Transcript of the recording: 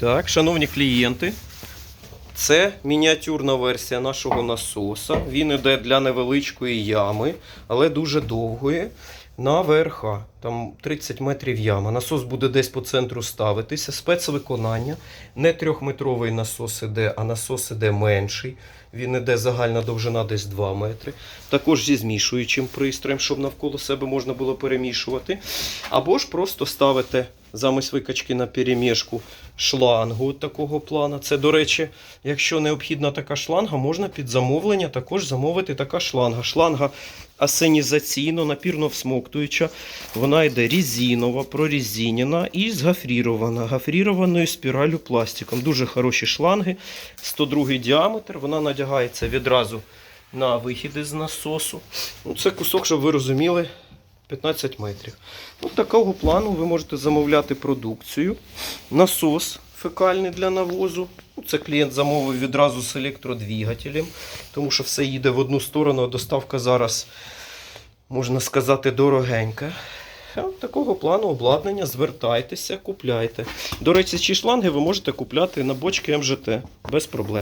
Так, шановні клієнти, це мініатюрна версія нашого насоса. Він іде для невеличкої ями, але дуже довгої. На. Там 30 метрів яма. Насос буде десь по центру ставитися. Спецвиконання. Не трьохметровий насос іде, а насос іде менший. Він іде загальна довжина десь 2 метри. Також зі змішуючим пристроєм, щоб навколо себе можна було перемішувати. Або ж просто ставите замість викачки на перемішку шлангу такого плана. Це, до речі, якщо необхідна така шланга, можна під замовлення також замовити така шланга. Шланга асенізаційно, напірно всмоктуюча. Вона йде резинова, прорезинена і згафрірована. Гафрірованою спіралю пластиком. Дуже хороші шланги. 102 діаметр. Вона надягається відразу на вихід із насосу. Ну, це кусок, щоб ви розуміли, 15 метрів. От такого плану ви можете замовляти продукцію. Насос фекальний для навозу. Ну, Це клієнт замовив відразу з електродвигателем, тому що все їде в одну сторону, а доставка зараз, можна сказати, дорогенька. Такого плану обладнання звертайтеся, купляйте. До речі, ці шланги ви можете купляти на бочки МЖТ без проблем.